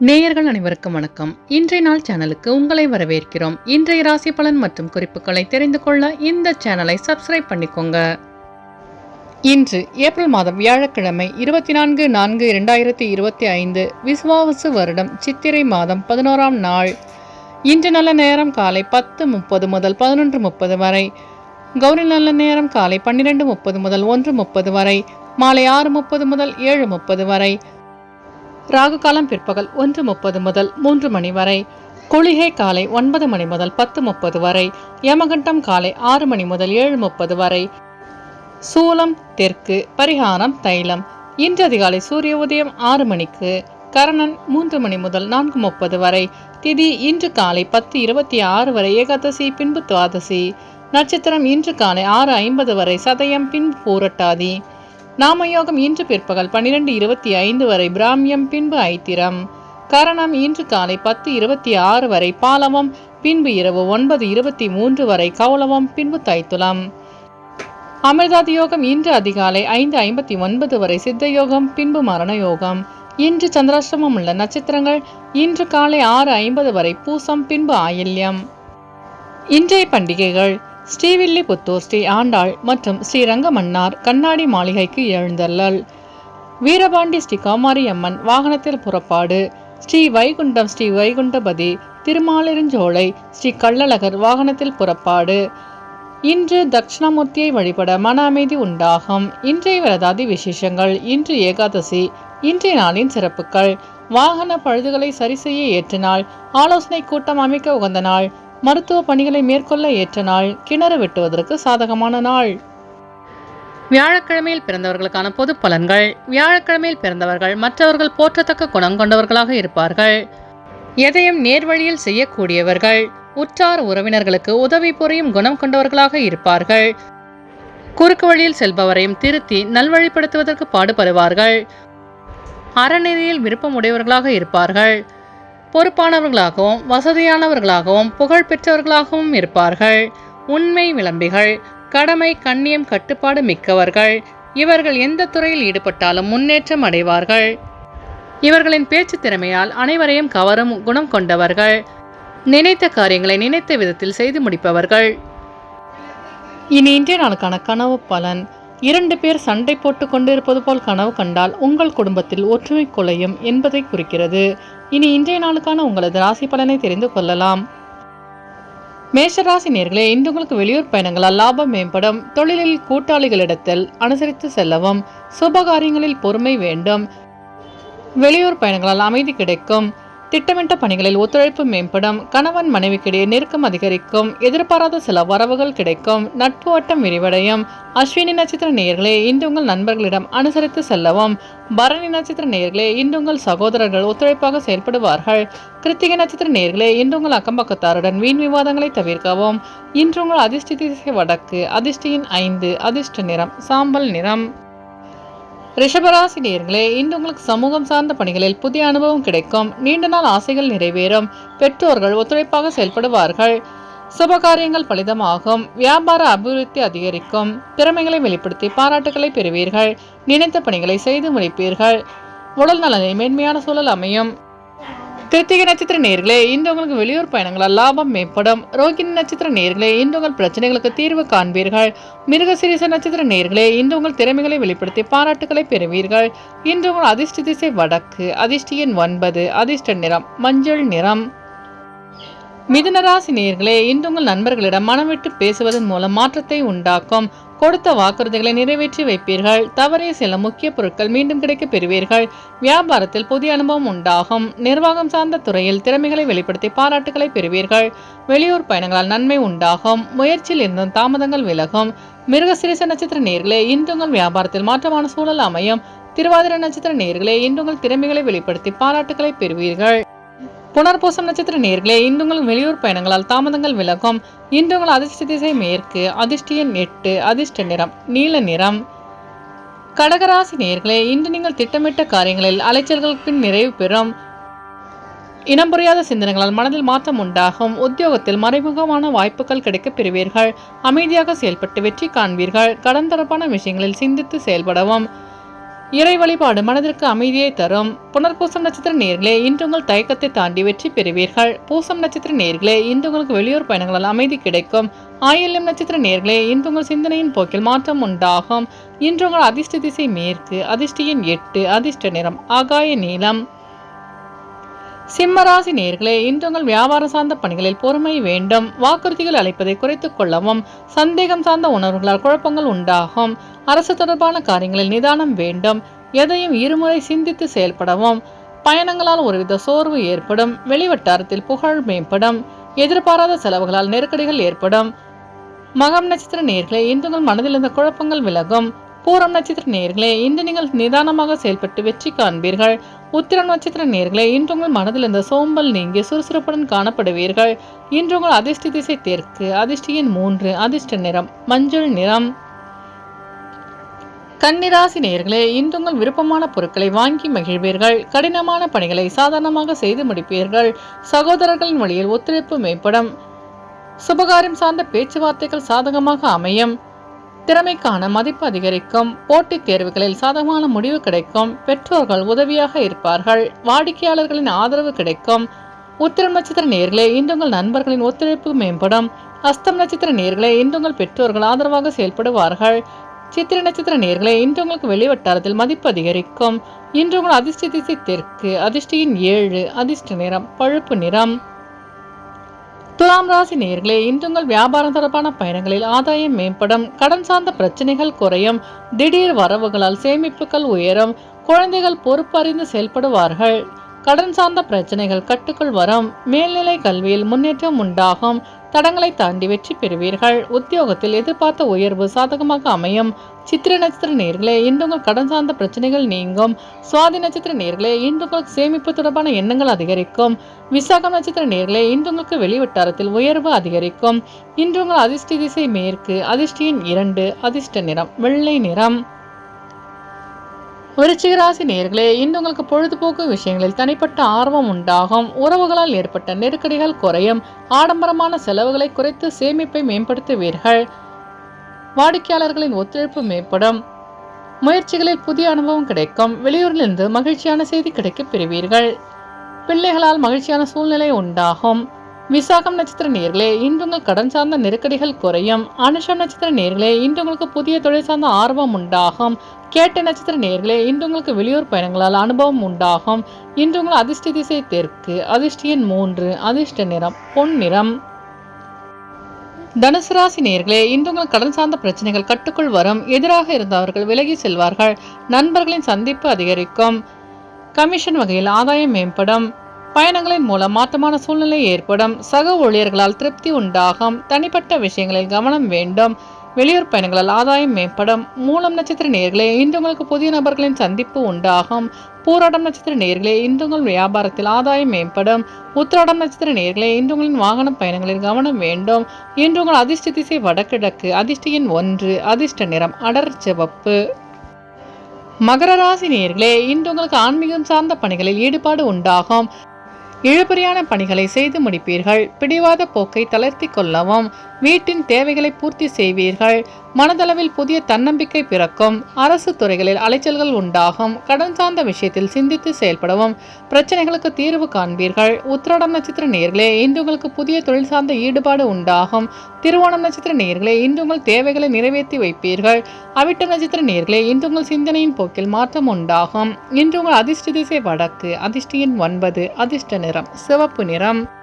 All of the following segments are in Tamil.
நேயர்கள் அனைவருக்கும் வணக்கம். இன்றைய நாள் சேனலுக்கு உங்களை வரவேற்கிறோம். இன்றைய ராசி பலன் மற்றும் குறிப்புகளை தெரிந்து கொள்ள இந்த சேனலை சப்ஸ்கிரைப் பண்ணிக்கோங்க. இன்று ஏப்ரல் மாதம் வியாழக்கிழமை இருபத்தி நான்கு நான்கு இரண்டாயிரத்தி இருபத்தி ஐந்து விசுவாவசு வருடம் சித்திரை மாதம் பதினோராம் நாள். இன்று நல்ல நேரம் காலை பத்து முப்பது முதல் பதினொன்று முப்பது வரை. கௌரி நல்ல நேரம் காலை பன்னிரெண்டு முப்பது முதல் ஒன்று முப்பது வரை. மாலை ஆறு முப்பது முதல் ஏழு முப்பது வரை. ராகுகாலம் பிற்பகல் ஒன்று முப்பது முதல் மூன்று மணி வரை. குளிகை காலை ஒன்பது மணி முதல் பத்து முப்பது வரை. யமகண்டம் காலை ஆறு மணி முதல் ஏழு முப்பது வரை. சூலம் தெற்கு பரிகாரம் தைலம். இன்று அதிகாலை சூரிய உதயம் ஆறு மணிக்கு கரணன் மூன்று மணி முதல் நான்கு முப்பது வரை. திதி இன்று காலை பத்து இருபத்தி ஆறு வரை ஏகாதசி பின்பு துவாதசி. நட்சத்திரம் இன்று காலை ஆறு ஐம்பது வரை சதயம் பின் பூரட்டாதி. நாமயோகம் இன்று பிற்பகல் பன்னிரண்டு இருபத்தி ஐந்து வரை பிராமியம் பின்பு ஐத்திரம். கரணம் இன்று காலை பத்து இருபத்தி ஆறு வரை பாலவம் பின்பு இரவு ஒன்பது இருபத்தி மூன்று வரை கௌலவம் பின்பு தைத்துலம். அமிர்தாதி யோகம் இன்று அதிகாலை ஐந்து ஐம்பத்தி ஒன்பது வரை சித்த யோகம் பின்பு மரண யோகம் இன்று சந்திராஷ்டமம் உள்ள நட்சத்திரங்கள் இன்று காலை ஆறு ஐம்பது வரை பூசம் பின்பு ஆயில்யம். இன்றைய பண்டிகைகள் ஸ்ரீவில்லிபுத்தூர் ஸ்ரீ ஆண்டாள் மற்றும் ஸ்ரீரங்கமன்னார் கண்ணாடி மாளிகைக்கு எழுந்தள்ளல். வீரபாண்டி ஸ்ரீ காமாரியம்மன் வாகனத்தில் புறப்பாடு. ஸ்ரீ வைகுண்டம் ஸ்ரீ வைகுண்டபதி திருமாலிருஞ்சோலை ஸ்ரீ கள்ளழகர் வாகனத்தில் புறப்பாடு. இன்று தட்சிணாமூர்த்தியை வழிபட மன அமைதி உண்டாகும். இன்றைய விரதாதி விசேஷங்கள் இன்று ஏகாதசி இன்றைய நாளின் சிறப்புகள். வாகன பழுதுகளை சரி செய்ய ஏற்ற நாள் ஆலோசனை கூட்டம் அமைக்க உகந்த நாள். மருத்துவ பணிகளை மேற்கொள்ள ஏற்ற நாள் கிணறு வெட்டுவதற்கு சாதகமான நாள். வியாழக்கிழமையில் பிறந்தவர்களுக்கான பொது பலன்கள். வியாழக்கிழமையில் பிறந்தவர்கள் மற்றவர்கள் போற்றத்தக்க குணம் கொண்டவர்களாக இருப்பார்கள். எதையும் நேர்வழியில் செய்யக்கூடியவர்கள். உற்றார் உறவினர்களுக்கு உதவி புரியும் குணம் கொண்டவர்களாக இருப்பார்கள். குறுக்கு வழியில் செல்பவரையும் திருத்தி நல்வழிப்படுத்துவதற்கு பாடுபடுவார்கள். அறநெறியில் விருப்பம் உடையவர்களாக இருப்பார்கள். பொறுப்பானவர்களாகவும் வசதியானவர்களாகவும் புகழ் பெற்றவர்களாகவும் இருப்பார்கள். உண்மை விளம்பிகள் கடமை கண்ணியம் கட்டுப்பாடு மிக்கவர்கள். இவர்கள் எந்த துறையில் ஈடுபட்டாலும் முன்னேற்றம் அடைவார்கள். இவர்களின் பேச்சு திறமையால் அனைவரையும் கவரும் குணம் கொண்டவர்கள். நினைத்த காரியங்களை நினைத்த விதத்தில் செய்து முடிப்பவர்கள். இனி இன்றைய நாளுக்கான கனவு பலன். இரண்டு பேர் சண்டை போட்டு கொண்டிருப்பது போல் கனவு கண்டால் உங்கள் குடும்பத்தில் ஒற்றுமை குலையும் என்பதை குறிக்கிறது. இனி இன்றைய நாளுக்கான உங்களது ராசி பலனை தெரிந்து கொள்ளலாம். மேஷராசி நேர்களே இன்று உங்களுக்கு வெளியூர் பயணங்களால் லாபம் மேம்படும். தொழிலில் கூட்டாளிகளிடத்தில் அனுசரித்து செல்லவும். சுபகாரியங்களில் பொறுமை வேண்டும். வெளியூர் பயணங்களால் அமைதி கிடைக்கும். திட்டமிட்ட பணிகளில் ஒத்துழைப்பு மேம்படும். கணவன் மனைவிக்கிடையே நெருக்கம் அதிகரிக்கும். எதிர்பாராத சில வரவுகள் கிடைக்கும். நட்பு வட்டம் விரிவடையும். அஸ்வினி நட்சத்திர நேயர்களே இன்று உங்கள் நண்பர்களிடம் அனுசரித்து செல்லவும். பரணி நட்சத்திர நேயர்களே இன்று உங்கள் சகோதரர்கள் ஒத்துழைப்பாக செயல்படுவார்கள். கிருத்திகை நட்சத்திர நேயர்களே இன்று உங்கள் அக்கம்பக்கத்தாருடன் வீண் விவாதங்களை தவிர்க்கவும். இன்று உங்கள் அதிர்ஷ்ட திசை வடக்கு அதிர்ஷ்டியின் ஐந்து அதிர்ஷ்ட நிறம் சாம்பல் நிறம். ரிஷபராசி நேர்களே இன்று உங்களுக்கு சமூகம் சார்ந்த பணிகளில் புதிய அனுபவம் கிடைக்கும். நீண்ட நாள் ஆசைகள் நிறைவேறும். பெற்றோர்கள் ஒத்துழைப்பாக செயல்படுவார்கள். சுபகாரியங்கள் பலிதமாகும். வியாபார அபிவிருத்தி அதிகரிக்கும். திறமைகளை வெளிப்படுத்தி பாராட்டுகளை பெறுவீர்கள். நினைத்த பணிகளை செய்து முடிப்பீர்கள். உடல் நலனில் மேன்மையான சூழல் அமையும். கிருத்திகை நட்சத்திர நேர்களே இன்று உங்களுக்கு வெளியூர் பயணங்களால் லாபம் மேம்படும். ரோகிணி நட்சத்திர நேர்களே இன்று உங்கள் பிரச்சனைகளுக்கு தீர்வு காண்பீர்கள். மிருகசிரீச நட்சத்திர நேர்களே இன்று உங்கள் திறமைகளை வெளிப்படுத்தி பாராட்டுகளை பெறுவீர்கள். இன்று உங்கள் அதிர்ஷ்ட திசை வடக்கு அதிர்ஷ்டியின் ஒன்பது அதிர்ஷ்ட நிறம் மஞ்சள் நிறம். மிதுனராசி நேர்களே இன்று உங்கள் நண்பர்களிடம் மனம் விட்டு பேசுவதன் மூலம் மாற்றத்தை உண்டாக்கும். கொடுத்த வாக்குறுதிகளை நிறைவேற்றி வைப்பீர்கள். தவறிய சில முக்கிய பொருட்கள் மீண்டும் கிடைக்க பெறுவீர்கள். வியாபாரத்தில் புதிய அனுபவம் உண்டாகும். நிர்வாகம் சார்ந்த துறையில் திறமைகளை வெளிப்படுத்தி பாராட்டுகளை பெறுவீர்கள். வெளியூர் பயணங்களால் நன்மை உண்டாகும். முயற்சியில் இருந்தும் தாமதங்கள் விலகும். மிருகசிரிச நட்சத்திர நேர்களே இன்று வியாபாரத்தில் மாற்றமான சூழல் அமையும். திருவாதிர நட்சத்திர நேர்களே இன்று உங்கள் திறமைகளை வெளிப்படுத்தி பாராட்டுகளை பெறுவீர்கள். புனர்பூசம் நட்சத்திர நேர்களே இந்துங்களும் வெளியூர் பயணங்களால் தாமதங்கள் விலகும். இந்துங்கள் அதிர்ஷ்ட திசை மேற்கு அதிர்ஷ்டியன் எட்டு அதிர்ஷ்ட நிறம் நீல நிறம். கடகராசி நேர்களே இன்று நீங்கள் திட்டமிட்ட காரியங்களில் அலைச்சல்களுக்கு பின் நிறைவு பெறும். இனம் புரியாத சிந்தனைகளால் மனதில் மாற்றம் உண்டாகும். உத்தியோகத்தில் மறைமுகமான வாய்ப்புகள் கிடைக்கப் பெறுவீர்கள். அமைதியாக செயல்பட்டு வெற்றி காண்பீர்கள். கடன் தொடர்பான விஷயங்களில் சிந்தித்து செயல்படவும். இறை வழிபாடு மனதிற்கு அமைதியை தரும். புனர்பூசம் நட்சத்திர நேர்களே இன்று உங்கள் தயக்கத்தை தாண்டி வெற்றி பெறுவீர்கள். பூசம் நட்சத்திர நேர்களே இன்று உங்களுக்கு வெளியூர் பயணங்களால் அமைதி கிடைக்கும். ஆயில்யம் நட்சத்திர நேர்களே இன்று உங்கள் சிந்தனையின் போக்கில் மாற்றம் உண்டாகும். இன்று உங்கள் அதிர்ஷ்ட திசை மேற்கு அதிர்ஷ்டியின் எட்டு அதிர்ஷ்ட நிறம் ஆகாய நீளம் சிம்மராசி நேர்களே இன்று உங்கள் வியாபாரம் சார்ந்த பணிகளில் பொறுமை வேண்டும். வாக்குறுதிகள் அளிப்பதை குறைத்துக் கொள்ளவும் சந்தேகம் சார்ந்த உணர்வுகளால் குழப்பங்கள் உண்டாகும். அரசு தொடர்பான காரியங்களில் நிதானம் வேண்டும். எதையும் இருமுறை சிந்தித்து செயல்படவும் பயணங்களால் ஒருவித சோர்வு ஏற்படும் வெளிவட்டாரத்தில் புகழ் மேம்படும் எதிர்பாராத செலவுகளால் நெருக்கடிகள் ஏற்படும். மகம் நட்சத்திர நேர்களே இன்று உங்கள் மனதில் இருந்த குழப்பங்கள் விலகும். பூரம் நட்சத்திர நேர்களே இன்று நீங்கள் நிதானமாக செயல்பட்டு வெற்றி காண்பீர்கள். உத்திரம் நட்சத்திர நேர்களே இன்று உங்கள் மனதில் இருந்த சோம்பல் நீங்கி சுறுசுறுப்புடன் காணப்படுவீர்கள். இன்று உங்கள் அதிர்ஷ்ட திசை தெற்கு அதிர்ஷ்டியின் மூன்று அதிர்ஷ்ட நிறம் மஞ்சள் நிறம். கன்னிராசி நேர்களே இன்று உங்கள் விருப்பமான பொருட்களை வாங்கி மகிழ்வீர்கள். கடினமான பணிகளை சாதாரணமாக செய்து முடிப்பீர்கள். சகோதரர்களின் வழியில் ஒத்துழைப்பு மேம்படும். சுபகாரியம் சார்ந்த பேச்சுவார்த்தைகள் சாதகமாக அமையும். திறமைக்கான மதிப்பு அதிகரிக்கும் போட்டித் தேர்வுகளில் சாதகமான முடிவு கிடைக்கும் பெற்றோர்கள் உதவியாக இருப்பார்கள் வாடிக்கையாளர்களின் ஆதரவு கிடைக்கும். உத்திரம் நட்சத்திர நேர்களே இன்று உங்கள் நண்பர்களின் ஒத்துழைப்பு மேம்படும். அஸ்தம் நட்சத்திர நேர்களே இன்று உங்கள் பெற்றோர்கள் ஆதரவாக செயல்படுவார்கள். சித்திர நட்சத்திர நேர்களே இன்று உங்களுக்கு வெளிவட்டாரத்தில் மதிப்பு அதிகரிக்கும். இன்று உங்கள் அதிர்ஷ்ட திசை தெற்கு அதிர்ஷ்டியின் ஏழு அதிர்ஷ்ட நிறம் பழுப்பு நிறம். துலாம் ராசி நேர்களே இன்று உங்கள் வியாபாரம் தொடர்பான பயணங்களில் ஆதாயம் மேம்படும். கடன் சார்ந்த பிரச்சனைகள் குறையும். திடீர் வரவுகளால் சேமிப்புகள் உயரும். குழந்தைகள் பொறுப்பறிந்து செயல்படுவார்கள். கடன் சார்ந்த பிரச்சனைகள் கட்டுக்குள் வரும். மேல்நிலை கல்வியில் முன்னேற்றம் உண்டாகும். தடங்களை தாண்டி வெற்றி பெறுவீர்கள். உத்தியோகத்தில் எதிர்பார்த்த உயர்வு சாதகமாக அமையும். சித்திர நட்சத்திர நேர்களே இன்று உங்கள் கடன் சார்ந்த பிரச்சனைகள் நீங்கும். சுவாதி நட்சத்திர நேர்களே இன்று உங்களுக்கு சேமிப்பு தொடர்பான எண்ணங்கள் அதிகரிக்கும். விசாகம் நட்சத்திர நேர்களே இன்று உங்களுக்கு வெளிவட்டாரத்தில் உயர்வு அதிகரிக்கும். இன்று உங்கள் அதிர்ஷ்ட திசை மேற்கு அதிர்ஷ்டியின் இரண்டு அதிர்ஷ்ட நிறம் வெள்ளை நிறம். விருச்சிகராசி நேர்களே இன்று உங்களுக்கு பொழுதுபோக்கு விஷயங்களில் தனிப்பட்ட ஆர்வம் உண்டாகும். உறவுகளால் ஏற்பட்ட நெருக்கடிகள் குறையும். ஆடம்பரமான செலவுகளை குறைத்து சேமிப்பை மேம்படுத்துவீர்கள். வாடிக்கையாளர்களின் ஒத்துழைப்பு மேம்படும். முயற்சிகளில் புதிய அனுபவம் கிடைக்கும். வெளியூரிலிருந்து மகிழ்ச்சியான செய்தி கிடைக்கப் பெறுவீர்கள். பிள்ளைகளால் மகிழ்ச்சியான சூழ்நிலை உண்டாகும். விசாகம் நட்சத்திர நேர்களே இன்று உங்கள் கடன் சார்ந்த நெருக்கடிகள் குறையும். அனுஷம் நட்சத்திர நேர்களே இன்று உங்களுக்கு புதிய தொழில் சார்ந்த ஆர்வம் உண்டாகும். கேட்ட நட்சத்திர நேர்களே இன்று உங்களுக்கு வெளியூர் பயணங்களால் அனுபவம் உண்டாகும். இன்று உங்கள் அதிர்ஷ்ட திசை தெற்கு அதிர்ஷ்டியின் மூன்று அதிர்ஷ்ட நிறம் பொன் நிறம். தனுசு ராசி நேர்களே இன்று உங்கள் கடன் சார்ந்த பிரச்சனைகள் கட்டுக்குள் வரும். எதிராக இருந்தவர்கள் விலகி செல்வார்கள். நண்பர்களின் சந்திப்பு அதிகரிக்கும். கமிஷன் வகையில் ஆதாயம் மேம்படும். பயணங்களின் மூலம் மாற்றமான சூழ்நிலை ஏற்படும். சக ஊழியர்களால் திருப்தி உண்டாகும். தனிப்பட்ட விஷயங்களில் கவனம் வேண்டும். வெளியூர் பயணங்களால் ஆதாயம் மேம்படும். மூலம் நட்சத்திர நேர்களே இன்று உங்களுக்கு புதிய நபர்களின் சந்திப்பு உண்டாகும். பூராடம் நட்சத்திர நேர்களே இன்று உங்கள் வியாபாரத்தில் ஆதாயம் மேம்படும். உத்திராடம் நட்சத்திர நேர்களே இன்று உங்களின் வாகன பயணங்களில் கவனம் வேண்டும். இன்று உங்கள் அதிர்ஷ்ட திசை வடகிழக்கு அதிர்ஷ்டியின் ஒன்று அதிர்ஷ்ட நிறம் அடர் சிவப்பு. மகர ராசி நேர்களே இன்று உங்களுக்கு ஆன்மீகம் சார்ந்த பணிகளில் ஈடுபாடு உண்டாகும். இழுபறியான பணிகளை செய்து முடிப்பீர்கள். பிடிவாத போக்கை தளர்த்தி கொள்ளவும். வீட்டின் தேவைகளை பூர்த்தி செய்வீர்கள். மனதளவில் புதிய தன்னம்பிக்கை பிறக்கும். அரசு துறைகளில் அலைச்சல்கள் உண்டாகும். கடன் சார்ந்த விஷயத்தில் சிந்தித்து செயல்படவும். பிரச்சனைகளுக்கு தீர்வு காண்பீர்கள். உத்திராடம் நட்சத்திர நேர்களே இன்று உங்களுக்கு புதிய தொழில் சார்ந்த ஈடுபாடு உண்டாகும். திருவோணம் நட்சத்திர நேர்களே இன்று உங்கள் தேவைகளை நிறைவேற்றி வைப்பீர்கள். அவிட்டம் நட்சத்திர நேர்களே இன்று உங்கள் சிந்தனையின் போக்கில் மாற்றம் உண்டாகும். இன்று உங்கள் அதிர்ஷ்ட திசை வடக்கு அதிர்ஷ்டியின் ஒன்பது அதிர்ஷ்ட நிறம் சிவப்பு நிறம்.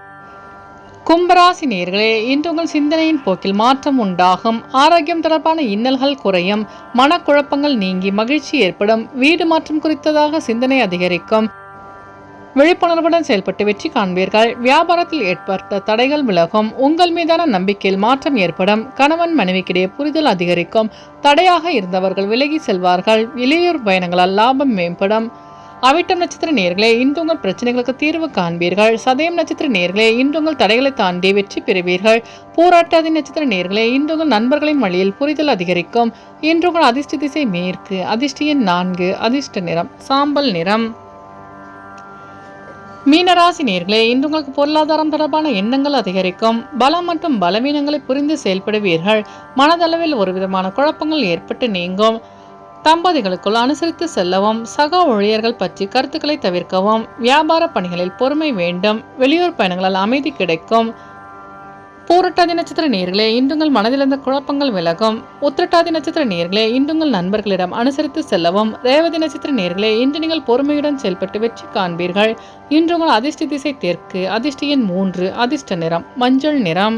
கும்பராசி நேர்களே இன்று உங்கள் சிந்தனையின் போக்கில் மாற்றம் உண்டாகும். ஆரோக்கியம் தொடர்பான இன்னல்கள் குறையும். மனக்குழப்பங்கள் நீங்கி மகிழ்ச்சி ஏற்படும். வீடு மாற்றம் குறித்ததாக சிந்தனை அதிகரிக்கும். விழிப்புணர்வுடன் செயல்பட்டு வெற்றி காண்பீர்கள். வியாபாரத்தில் ஏற்பட்ட தடைகள் விலகும். உங்கள் மீதான நம்பிக்கையில் மாற்றம் ஏற்படும். கணவன் மனைவிக்கிடையே புரிதல் அதிகரிக்கும். தடையாக இருந்தவர்கள் விலகி செல்வார்கள். இளையோர் பயணங்களால் லாபம் மேம்படும். அவிட்டம் நட்சத்திர நேர்களே இன்று உங்கள் பிரச்சனைகளுக்கு தீர்வு காண்பீர்கள். சதயம் நட்சத்திர நேர்களே இன்று உங்கள் தடைகளை தாண்டி வெற்றி பெறுவீர்கள். போராட்டாதி நட்சத்திர நேர்களே இன்று உங்கள் நண்பர்களின் வழியில் புரிதல் அதிகரிக்கும். இன்று உங்கள் அதிர்ஷ்ட திசை மேற்கு அதிர்ஷ்டியின் நான்கு அதிர்ஷ்ட நிறம் சாம்பல் நிறம். மீனராசி நேர்களே இன்று உங்களுக்கு பொருளாதாரம் தொடர்பான எண்ணங்கள் அதிகரிக்கும். பலம் மற்றும் பலவீனங்களை புரிந்து செயல்படுவீர்கள். மனதளவில் ஒரு விதமான குழப்பங்கள் ஏற்பட்டு நீங்கும். தம்பதிகளுக்குள் அனுசரித்து செல்லவும் சக ஊழியர்கள் பற்றி கருத்துக்களை தவிர்க்கவும் வியாபார பணிகளில் பொறுமை வேண்டும் வெளியூர் பயணங்களால் அமைதி கிடைக்கும். பூரட்டாதி நட்சத்திர நேர்களே இன்றுங்கள் மனதிலிருந்த குழப்பங்கள் விலகும். உத்திரட்டாதி நட்சத்திர நேர்களே இன்றுங்கள் நண்பர்களிடம் அனுசரித்து செல்லவும். ரேவதி நட்சத்திர நேர்களே இன்று நீங்கள் பொறுமையுடன் செயல்பட்டு வெற்றி காண்பீர்கள். இன்று உங்கள் அதிர்ஷ்ட திசை தெற்கு அதிர்ஷ்ட எண் மூன்று அதிர்ஷ்ட நிறம் மஞ்சள் நிறம்.